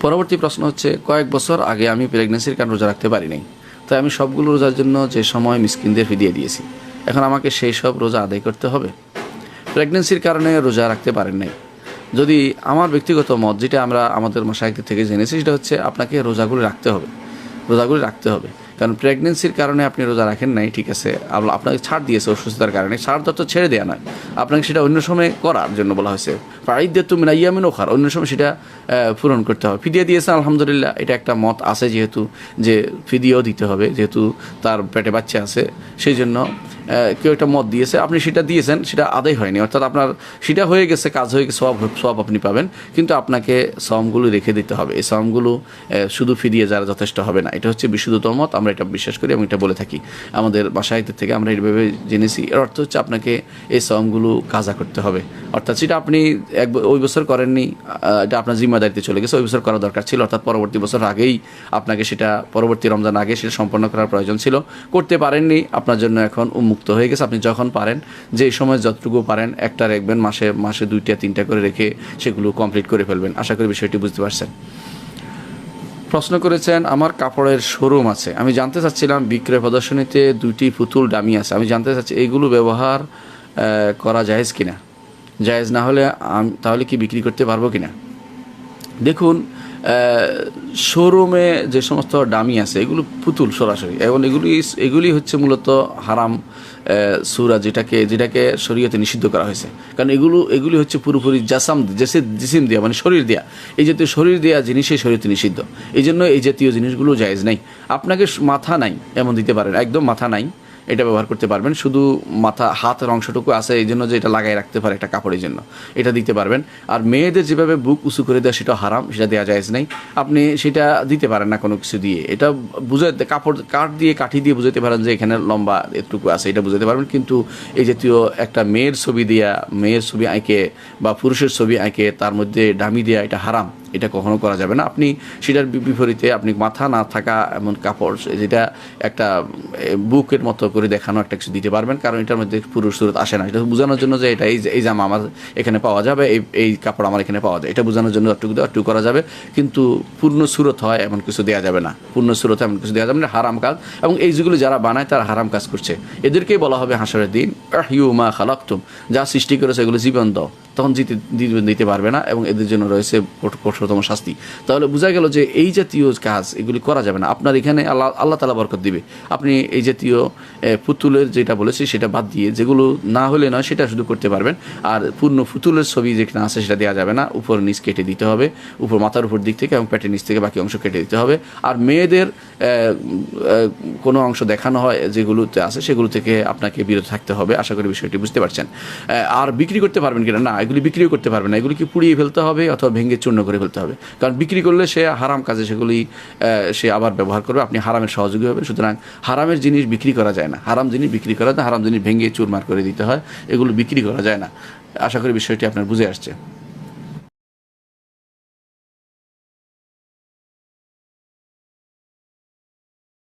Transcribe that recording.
পরবর্তী প্রশ্ন হচ্ছে, কয়েক বছর আগে আমি প্রেগনেন্সির কারণে রোজা রাখতে পারি নাই তাই আমি সবগুলো রোজার জন্য যে সময় মিসকিনদের ফিরিয়ে দিয়েছি। এখন আমাকে সেই সব রোজা আদায় করতে হবে। প্রেগনেন্সির কারণে রোজা রাখতে পারেন নাই। যদি আমার ব্যক্তিগত মত, যেটা আমরা আমাদের মশাইকদের থেকে জেনেছি, সেটা হচ্ছে আপনাকে রোজাগুলি রাখতে হবে। রোজাগুলি রাখতে হবে। কারণ প্রেগনেন্সির কারণে আপনি রোজা রাখেন নাই, ঠিক আছে? আপনাকে ছাড় দিয়েছে অসুস্থতার কারণে। ছাড় তো ছেড়ে দেওয়া নয়। আপনাকে সেটা অন্য সময় করার জন্য বলা হয়েছে। প্রাইদ্যে তুমি না ইয়ামিন ওখার। অন্য সময় সেটা পূরণ করতে হবে। ফিদিয়া দিয়েছে, আলহামদুলিল্লাহ। এটা একটা মত আছে যেহেতু, যে ফিদিয়াও দিতে হবে, যেহেতু তার পেটে বাচ্চা আছে, সেই জন্য কেউ একটা মত দিয়েছে, আপনি সেটা দিয়েছেন, সেটা আদায় হয়নি। অর্থাৎ আপনার সেটা হয়ে গেছে, কাজ হয়ে গেছে, সব সব আপনি পাবেন। কিন্তু আপনাকে সমগুলো রেখে দিতে হবে। এই সমগুলো শুধু ফিরিয়ে যারা যথেষ্ট হবে না। এটা হচ্ছে বিশুদ্ধতম মত, আমরা এটা বিশ্বাস করি এবং এটা বলে থাকি। আমাদের বাসায়িতের থেকে আমরা এইভাবে জেনেছি। এর অর্থ হচ্ছে আপনাকে এই সমগুলো কাজা করতে হবে। অর্থাৎ সেটা আপনি এক ওই বছর করেননি এটা আপনার জিম্মাদারিতে চলে গেছে, ওই বছর করা দরকার ছিল। অর্থাৎ পরবর্তী বছর আগেই আপনাকে সেটা, পরবর্তী রমজান আগে সেটা সম্পন্ন করার প্রয়োজন ছিল। করতে পারেননি, আপনার জন্য এখন উন্মুক্ত হয়ে গেছে। আপনি যখন পারেন যে সময় যতটুকু পারেন, একটা রাখবেন, মাসে মাসে দুইটা, তিনটা করে রেখে সেগুলো কমপ্লিট করে ফেলবেন। আশা করি বিষয়টি বুঝতে পারছেন। প্রশ্ন করেছেন, আমার কাপড়ের শোরুম আছে। আমি জানতে চাচ্ছিলাম, বিক্রয় প্রদর্শনীতে দুইটি পুতুল ডামি আছে। আমি জানতে চাচ্ছি, এইগুলো ব্যবহার করা জায়েজ কিনা? জায়েজ না হলে তাহলে কি বিক্রি করতে পারব কিনা? দেখুন শোরুমে যে সমস্ত ডামি আছে, এগুলো পুতুল সরাসরি। এবং এগুলি এগুলি হচ্ছে মূলত হারাম সুরা যেটাকে যেটাকে শরীয়তে নিষিদ্ধ করা হয়েছে। কারণ এগুলো এগুলি হচ্ছে পুরোপুরি জাসাম জেসে জিসিম দেওয়া মানে শরীর দেয়া। এই জাতীয় শরীর দেয়া জিনিসই শরীয়তে নিষিদ্ধ। এই জন্য এই জাতীয় জিনিসগুলো জায়েজ নাই। আপনাকে মাথা নাই, এমন দিতে পারেন। একদম মাথা নাই। এটা ব্যবহার করতে পারবেন। শুধু মাথা, হাতের অংশটুকু আছে, এই জন্য যে এটা লাগাই রাখতে পারে একটা কাপড়ের জন্য। এটা দিতে পারবেন। আর মেয়েদের যেভাবে বুক উঁচু করে দেওয়া সেটা হারাম, সেটা দেওয়া যায় নাই। আপনি সেটা দিতে পারেন না কোনো কিছু দিয়ে। এটা বুঝাতে কাপড়, কাঠ দিয়ে, কাঠি দিয়ে বুঝাতে পারেন যে এখানে লম্বা এটুকু আছে, এটা বুঝাতে পারবেন। কিন্তু এই জাতীয় একটা মেয়ের ছবি দেওয়া মেয়ের ছবি আঁকে বা পুরুষের ছবি আঁকে, তার মধ্যে ডামি দেওয়া, এটা হারাম। এটা কখনো করা যাবে না। আপনি সেটার বিপরীতে আপনি মাথা না থাকা এমন কাপড়, যেটা একটা বুকের মতো করে দেখানো একটা কিছু দিতে পারবেন, কারণ এটার মধ্যে পুরুষ সুরত আসে না। এটা বোঝানোর জন্য যে এটা এই জামা আমার এখানে পাওয়া যাবে, এই এই কাপড় আমার এখানে পাওয়া যায়। এটা বোঝানোর জন্য একটু একটু করা যাবে, কিন্তু পূর্ণ সুরত হয় এমন কিছু দেওয়া যাবে না। পূর্ণ সুরত এমন কিছু দেওয়া যাবে না, হারাম কাজ। এবং এই যেগুলো যারা বানায় তারা হারাম কাজ করছে। এদেরকেই বলা হবে হাসরের দিন ইউ মা খালাক্তুম যা সৃষ্টি করেছে এগুলো জীবন দাও। তখন জিতে দিতে- পারবে না এবং এদের জন্য রয়েছে কঠোরতম শাস্তি। তাহলে বোঝা গেল যে এই জাতীয় কাজ, এগুলি করা যাবে না। আপনার এখানে আল্লাহ আল্লাহ তালা বরকত দিবে। আপনি এই জাতীয় পুতুলের যেটা বলেছি, সেটা বাদ দিয়ে যেগুলো না হলে নয়, সেটা শুধু করতে পারবেন। আর পূর্ণ পুতুলের ছবি যেখানে আছে, সেটা দেওয়া যাবে না। উপর, নিচ কেটে দিতে হবে। উপর, মাথার উপর দিক থেকে এবং পেটের নিচ থেকে বাকি অংশ কেটে দিতে হবে। আর মেয়েদের কোনো অংশ দেখানো হয়, যেগুলোতে আছে, সেগুলো থেকে আপনাকে বিরত থাকতে হবে। আশা করি বিষয়টি বুঝতে পারছেন। আর বিক্রি করতে পারবেন কিনা? না এগুলি বিক্রিও করতে পারবে না। এগুলিকে পুড়িয়ে ফেলতে হবে অথবা ভেঙে চূর্ণ করে ফেলতে হবে। কারণ বিক্রি করলে সে হারাম কাজে সেগুলি সে আবার ব্যবহার করবে। আপনি হারামের সহযোগী হবেন। সুতরাং হারামের জিনিস বিক্রি করা যায় না। হারাম জিনিস বিক্রি করা যায়। হারাম জিনিস ভেঙে চুরমার করে দিতে হয়। এগুলো বিক্রি করা যায় না। আশা করি বিষয়টি আপনার বুঝে আসছে।